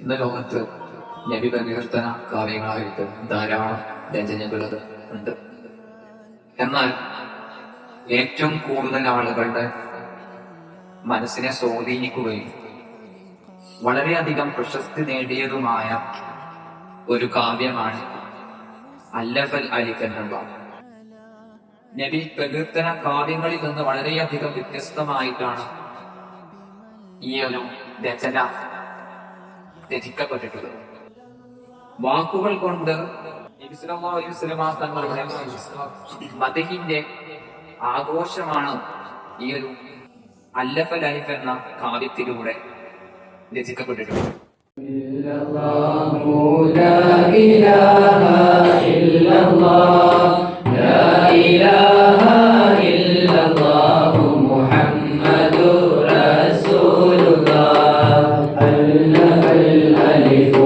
ഇന്ന് ലോകത്ത് നബി പ്രകീർത്തന കാവ്യങ്ങളായിട്ട് ധാരാളം രചനകളത് ഉണ്ട് എന്നാൽ ഏറ്റവും കൂടുതൽ ആളുകളുടെ മനസ്സിനെ സ്വാധീനിക്കുകയും വളരെയധികം പ്രശസ്തി നേടിയതുമായ ഒരു കാവ്യമാണ് അല്ലഫൽ അലിക്കന്നുള്ള നബി പ്രകീർത്തന കാവ്യങ്ങളിൽ നിന്ന് വളരെയധികം വ്യത്യസ്തമായിട്ടാണ് ഈ ഒരു രചന രചിക്കപ്പെട്ടിട്ടുള്ളത് വാക്കുകൾ കൊണ്ട് തങ്ങളുടെ മതഹിന്റെ ആഘോഷമാണ് ഈ ഒരു അല്ലഫ ലൈഫ് എന്ന കാവ്യത്തിലൂടെ രചിക്കപ്പെട്ടിട്ടുള്ളത്. മുഹമ്മദ് الألف